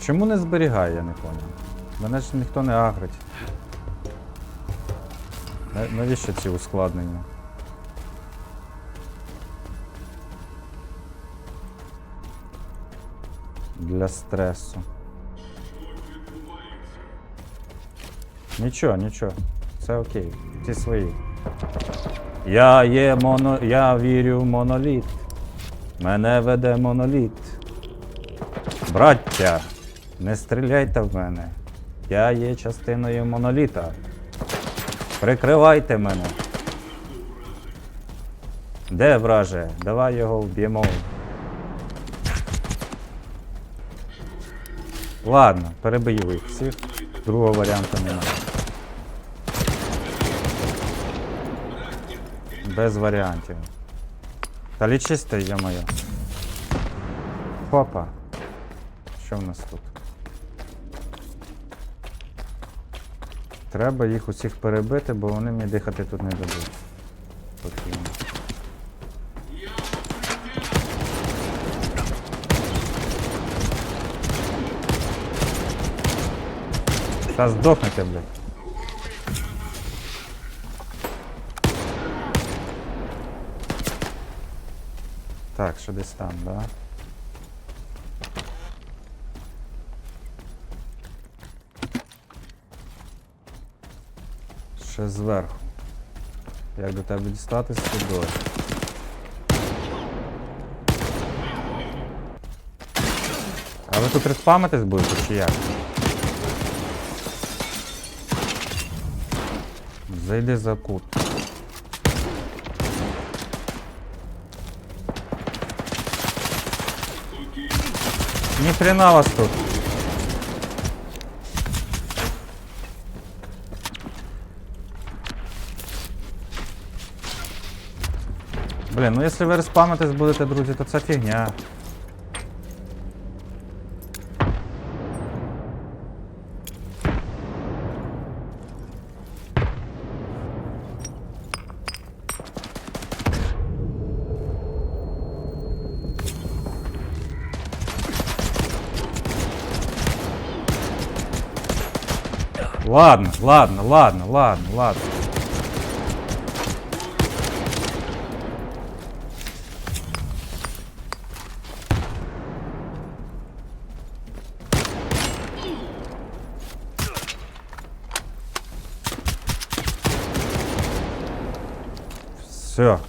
Чому не зберігає, я не поняв. Мене ж ніхто не агрить. Навіщо ці ускладнення? Для стресу. Нічого, нічого. Це окей. Ті свої. Я є моно. Я вірю в моноліт. Мене веде моноліт. Браття, не стріляйте в мене. Я є частиною моноліта. Прикривайте мене. Де враже? Давай його вб'ємо. Ладно, перебию їх всіх. Другого варіанту немає. Без варіантів. Та лічись ти, я моя. Хопа. Що в нас тут? Треба їх усіх перебити, бо вони мені дихати тут не дадуть. Спокійно. Та здохнете, блядь. Так, що десь там, да? Ще зверху. Як до тебе дістатися сюди? А ви тут респамитись будете чи як? Зайди за кут. Ні хрена вас тут. Блін, ну якщо ви респамитись будете, друзі, то це фігня. Ладно, ладно, ладно, ладно, ладно. Все.